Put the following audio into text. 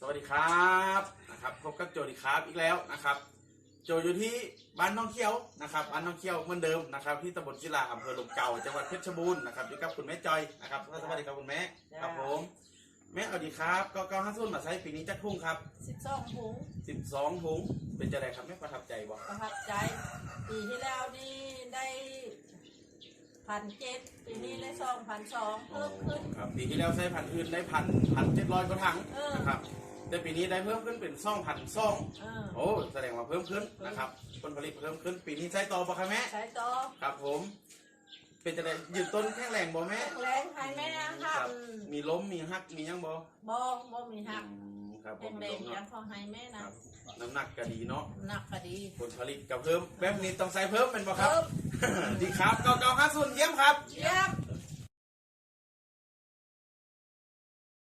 สวัสดีครับนะครับพบกับโจดีครับอีกแล้วนะครับ โจอยู่ที่บ้านน้องเขียวนะครับบ้านน้องเขียวเหมือนเดิมนะครับ ที่ตำบลศิลาอำเภอลมเก่าจังหวัดเพชรบูรณ์นะครับอยู่กับคุณแม่จอยนะครับสวัสดีครับคุณแม่ครับผมแม่เอาดีครับก็ก็ห้าสุ่นมาใช้ปีนี้จักทุ่งครับสิบสองถุง12ถุงเป็นจะไรครับแม่ประทับใจบ่ประทับใจ ปีที่แล้วนี่ได้พันเจ็ดปีนี้ได้สองพันสองเพิ่มขึ้นครับปีที่แล้วใช้พันอื่นได้พันพันเจ็ดร้อยกว่าถังเออนะครับ แต่ปีนี้ได้เพิ่มขึ้นเป็นซ่องพันซ่องเออโอ้แสดงว่าเพิ่มขึ้นนะครับผลผลิตเพิ่มขึ้น ปีนี้ใช้ต่อปะครับแม่ใช้ต่อครับผม เป็นจะได้ยืนต้นแข็งแรงบ่แม่แรงให้แม่คหัรักมีล้มมีหักมีหยังบ่บ่บ่มีหักอืมครับผแรงมแรล้งมยังเนาะพอให้แม่คนะรับน้ำหนักก็ดีเนาะหนักก็ดีผลผลิตก็เพิ่มแบบนี้ต้องใส่เพิ่มเป็นบ่ครับ เพิ่ม ดีครับเก้าเก้าห้าศูนย์เยี่ยมครับ เยี่ยม